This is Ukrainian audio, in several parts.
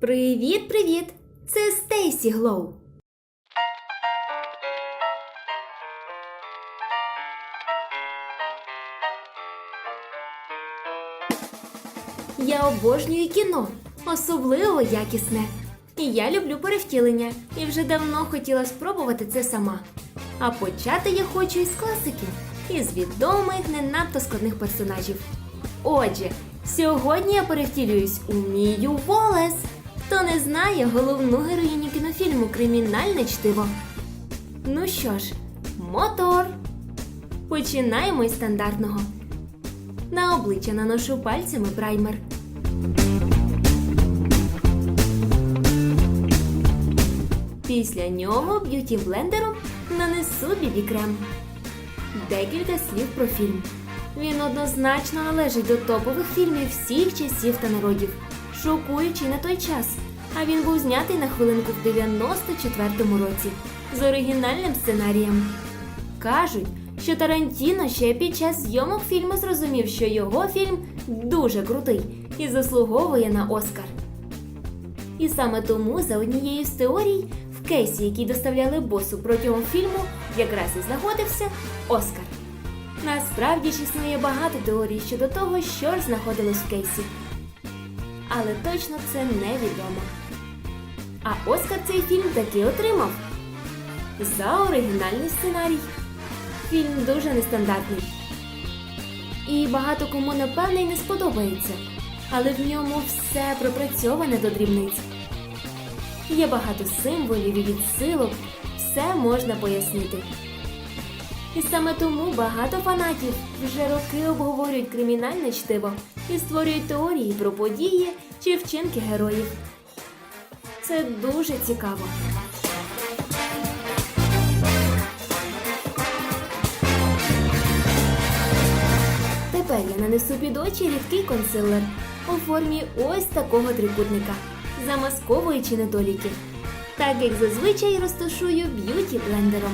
Привіт, привіт! Це Стейсі Глоу. Я обожнюю кіно, особливо якісне. І я люблю перевтілення і вже давно хотіла спробувати це сама. А почати я хочу із класиків, із відомих не надто складних персонажів. Отже, сьогодні я перевтілююсь у Мію Волес. Хто не знає головну героїню кінофільму Кримінальне чтиво. Ну що ж, мотор. Починаємо із стандартного. На обличчя наношу пальцями праймер. Після нього б'юті блендером нанесу бібі крем. Декілька слів про фільм. Він однозначно належить до топових фільмів всіх часів та народів, шокуючий на той час. А він був знятий на хвилинку в 94-му році з оригінальним сценарієм. Кажуть, що Тарантіно ще під час зйомок фільму зрозумів, що його фільм дуже крутий і заслуговує на Оскар. І саме тому, за однією з теорій, в кейсі, який доставляли босу протягом фільму, якраз і знаходився Оскар. Насправді ж існує багато теорій щодо того, що ж знаходилось в кейсі. Але точно це невідомо. А Оскар цей фільм таки отримав за оригінальний сценарій. Фільм дуже нестандартний. І багато кому напевне й не сподобається, але в ньому все пропрацьоване до дрібниць. Є багато символів і відсилок, все можна пояснити. І саме тому багато фанатів вже роки обговорюють кримінальне чтиво і створюють теорії про події чи вчинки героїв. Це дуже цікаво. Тепер я нанесу під очі рідкий консилер у формі ось такого трикутника, замасковуючи недоліки. Так як зазвичай розташую б'юті блендером.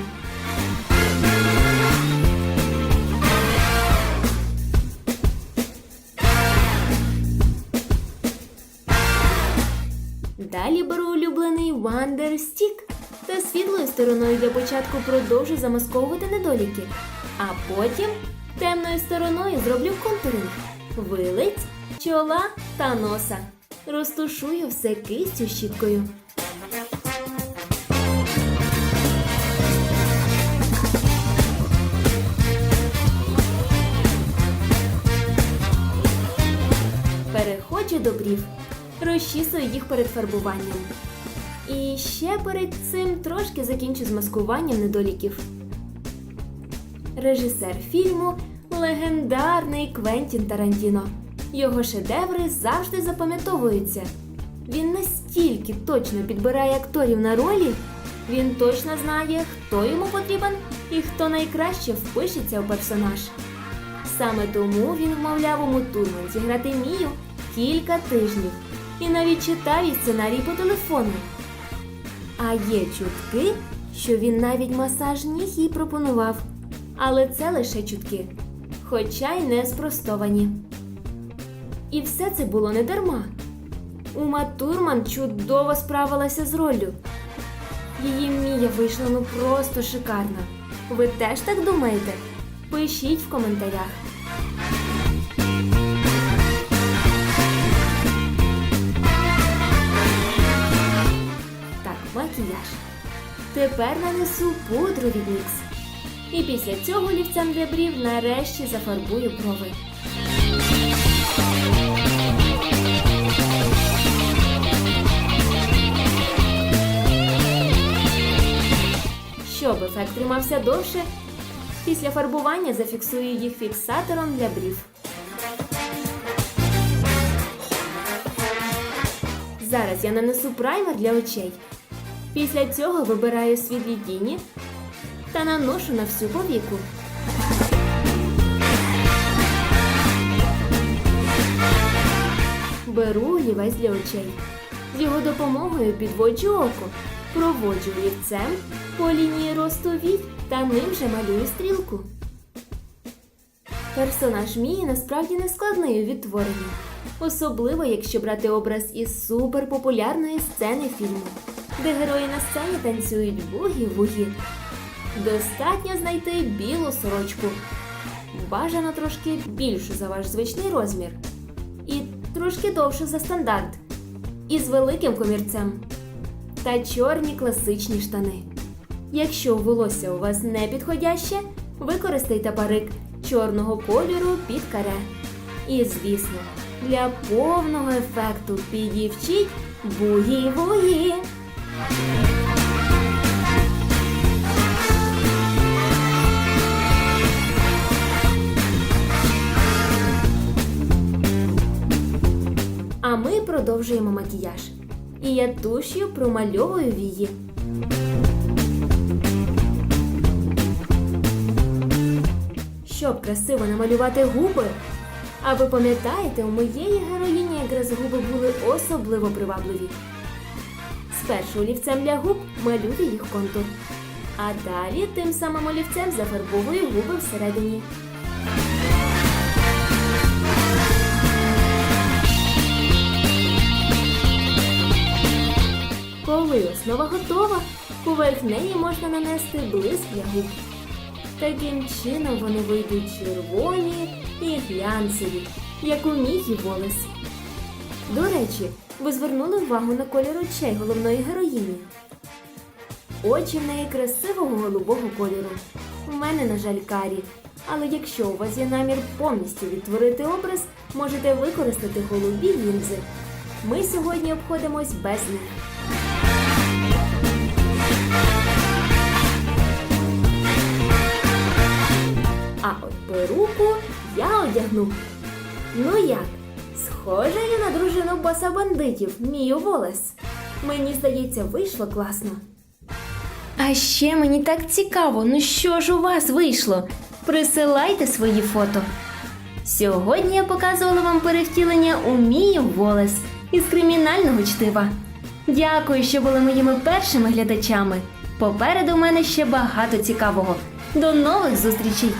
Далі беру улюблений Wonder Stick та світлою стороною для початку продовжу замасковувати недоліки, а потім темною стороною зроблю контуринг, вилиць, чола та носа. Розтушую все кистю щіткою. Розчісую їх перед фарбуванням. І ще перед цим трошки закінчу маскуванням недоліків. Режисер фільму легендарний Квентін Тарантіно. Його шедеври завжди запам'ятовуються. Він настільки точно підбирає акторів на ролі, він точно знає, хто йому потрібен і хто найкраще впишеться у персонаж. Саме тому він вмовляв у Турман зіграти Мію кілька тижнів і навіть читав їй сценарій по телефону. А є чутки, що він навіть масаж ніг їй пропонував. Але це лише чутки, хоча й не спростовані. І все це було не дарма. Ума Турман чудово справилася з роллю. Її Мія вийшла ну просто шикарна. Ви теж так думаєте? Пишіть в коментарях. Тепер нанесу пудру від NYX. І після цього олівцем для брів нарешті зафарбую брови. Щоб ефект тримався довше, після фарбування зафіксую їх фіксатором для брів. Зараз я нанесу праймер для очей. Після цього вибираю світлі тіні та наношу на всю повіку. Беру олівець для очей. З його допомогою підводжу око, проводжу олівцем по лінії росту вій та ним же малюю стрілку. Персонаж Мії насправді не складний у відтворенні. Особливо, якщо брати образ із суперпопулярної сцени фільму, де герої на сцені танцюють бугі-вугі. Достатньо знайти білу сорочку. Бажано трошки більшу за ваш звичний розмір. І трошки довшу за стандарт. І з великим комірцем. Та чорні класичні штани. Якщо волосся у вас не підходяще, використайте парик чорного кольору під каре. І звісно, для повного ефекту підівчіть бугі-вугі. А ми продовжуємо макіяж. І я туш'ю промальовую вії. Щоб красиво намалювати губи. А ви пам'ятаєте, у моєї героїні якраз губи були особливо привабливі. Спершу олівцем для губ малюю їх контур. А далі тим самим олівцем зафарбовую губи всередині. Коли основа готова, поверх неї можна нанести блиск для губ. Таким чином вони вийдуть червоні і глянцеві, як у Мігі Волес. До речі, ви звернули увагу на колір очей головної героїні. Очі в неї красивого голубого кольору. У мене, на жаль, карі. Але якщо у вас є намір повністю відтворити образ, можете використати голубі лінзи. Ми сьогодні обходимось без них. А от перуку я одягну. Ну як? Схожа я на дружину боса бандитів Мію Волес. Мені здається, вийшло класно. А ще мені так цікаво, ну що ж у вас вийшло? Присилайте свої фото. Сьогодні я показувала вам перевтілення у Мію Волес із кримінального чтива. Дякую, що були моїми першими глядачами. Попереду у мене ще багато цікавого. До нових зустрічей!